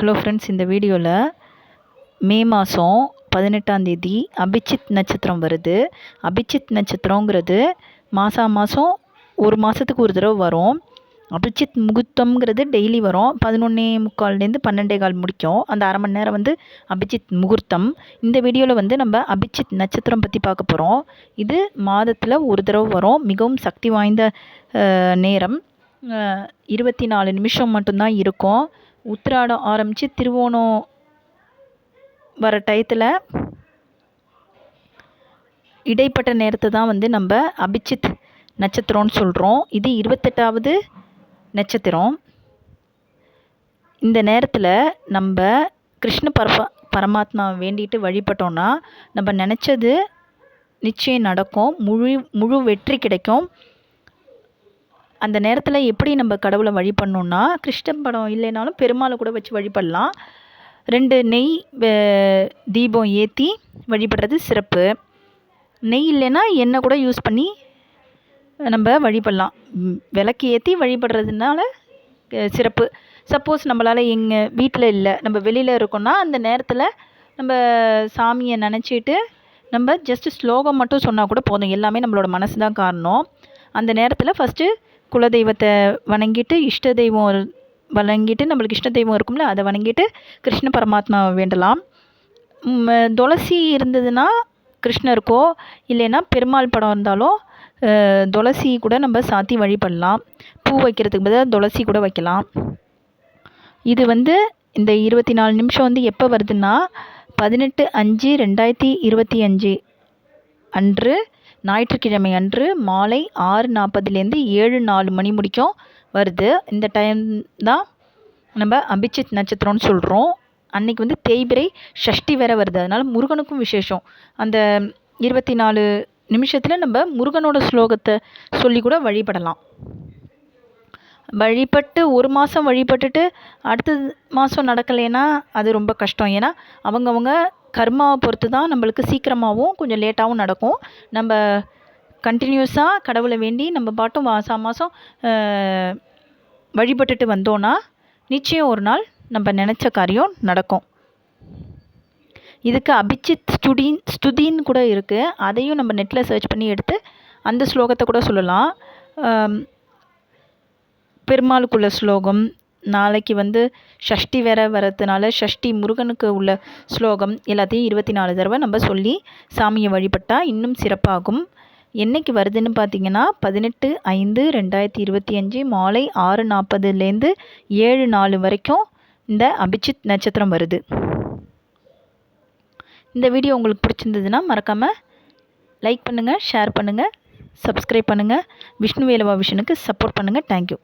Hello friends இந்த வீடியோவில் மே மாதம் பதினெட்டாந்தேதி அபிச்சித் நட்சத்திரம் வருது. அபிச்சித் நட்சத்திரங்கிறது மாதம் மாதம் ஒரு மாதத்துக்கு ஒரு தடவை வரும். அபிச்சித் முகூர்த்தம்ங்கிறது டெய்லி வரும். பதினொன்னே முக்கால்லேருந்து பன்னெண்டே கால் முடிக்கும். அந்த அரை மணி நேரம் வந்து அபிச்சித் முகூர்த்தம். இந்த வீடியோவில் வந்து நம்ம அபிச்சித் நட்சத்திரம் பற்றி பார்க்க போகிறோம் இது மாதத்தில் ஒரு தடவை வரும். மிகவும் சக்தி வாய்ந்த நேரம். இருபத்தி நாலு நிமிஷம் மட்டும்தான் இருக்கும். உத்திராடம் ஆரம்பித்து திருவோணம் வர டயத்தில் இடைப்பட்ட நேரத்தை தான் வந்து நம்ம அபிச்சித் நட்சத்திரம்னு சொல்கிறோம் இது இருபத்தெட்டாவது நட்சத்திரம். இந்த நேரத்தில் நம்ம கிருஷ்ண பரபா பரமாத்மா வேண்டிட்டு வழிபட்டோன்னா நம்ம நினச்சது நிச்சயம் நடக்கும். முழு முழு வெற்றி கிடைக்கும். அந்த நேரத்தில் எப்படி நம்ம கடவுளை வழிபடணுன்னா கிருஷ்ணன் படம் இல்லைனாலும் பெருமாளை கூட வச்சு வழிபடலாம். ரெண்டு நெய் தீபம் ஏற்றி வழிபடுறது சிறப்பு. நெய் இல்லைன்னா எண்ணெய் கூட யூஸ் பண்ணி நம்ம வழிபடலாம். விளக்கு ஏற்றி வழிபடுறதுனால சிறப்பு. சப்போஸ் நம்மளால் எங்கள் வீட்டில் இல்லை நம்ம வெளியில் இருக்கோம்னா அந்த நேரத்தில் நம்ம சாமியை நினச்சிட்டு நம்ம ஜஸ்ட்டு ஸ்லோகம் மட்டும் சொன்னால் கூட போதும். எல்லாமே நம்மளோட மனசு தான் காரணம். அந்த நேரத்தில் ஃபஸ்ட்டு குலதெய்வத்தை வணங்கிட்டு இஷ்ட தெய்வம் வணங்கிட்டு நம்மளுக்கு இஷ்ட தெய்வம் இருக்கும்ல அதை வணங்கிட்டு கிருஷ்ண பரமாத்மாவை வேண்டலாம். துளசி இருந்ததுன்னா கிருஷ்ணருக்கோ இல்லைன்னா பெருமாள் படம் இருந்தாலும் துளசி கூட நம்ம சாத்தி வழிபடலாம். பூ வைக்கிறதுக்கு பதிலாக துளசி கூட வைக்கலாம். இது வந்து இந்த இருபத்தி நாலு நிமிஷம் வந்து எப்போ வருதுன்னா பதினெட்டு அஞ்சு ரெண்டாயிரத்தி இருபத்தி அஞ்சு அன்று ஞாயிற்றுக்கிழமை அன்று மாலை ஆறு நாற்பதுலேருந்து ஏழு நாலு மணி முடிக்கும். வருது. இந்த டைம் தான் நம்ம அபிஜித் நட்சத்திரம்னு சொல்கிறோம் அன்றைக்கி வந்து தேய்பிரை ஷஷ்டி வேற வருது. அதனால் முருகனுக்கும் விசேஷம். அந்த இருபத்தி நாலு நிமிஷத்தில் நம்ம முருகனோட ஸ்லோகத்தை சொல்லி கூட வழிபடலாம். வழிபட்டு ஒரு மாதம் வழிபட்டுட்டு அடுத்த மாதம் நடக்கலைன்னா அது ரொம்ப கஷ்டம். ஏன்னா அவங்கவுங்க கர்மாவை பொறுத்து தான் நம்மளுக்கு சீக்கிரமாகவும் கொஞ்சம் லேட்டாகவும் நடக்கும். நம்ம கண்டினியூஸாக கடவுளை வேண்டி நம்ம பாட்டும் மாதம் மாதம் வழிபட்டுட்டு வந்தோன்னா நிச்சயம் ஒரு நாள் நம்ம நினச்ச காரியம் நடக்கும். இதுக்கு அபிச்சித் ஸ்டுடின் ஸ்துதின்னு கூட இருக்குது அதையும் நம்ம நெட்டில் சர்ச் பண்ணி எடுத்து அந்த ஸ்லோகத்தை கூட சொல்லலாம். பெருமாளுக்குள்ள ஸ்லோகம் நாளைக்கு வந்து ஷஷ்டி வேற வரதுனால ஷஷ்டி முருகனுக்கு உள்ள ஸ்லோகம் எல்லாத்தையும் இருபத்தி நாலு தடவை நம்ம சொல்லி சாமியை வழிபட்டால் இன்னும் சிறப்பாகும். என்றைக்கு வருதுன்னு பார்த்தீங்கன்னா பதினெட்டு ஐந்து ரெண்டாயிரத்தி இருபத்தி அஞ்சு மாலை ஆறு நாற்பதுலேருந்து ஏழு நாலு வரைக்கும் இந்த அபிஜித் நட்சத்திரம் வருது. இந்த வீடியோ உங்களுக்கு பிடிச்சிருந்ததுன்னா மறக்காமல் லைக் பண்ணுங்கள் ஷேர் பண்ணுங்கள் சப்ஸ்கிரைப் பண்ணுங்கள் விஷ்ணு வேலவா விஷனுக்கு சப்போர்ட் பண்ணுங்கள் தேங்க்யூ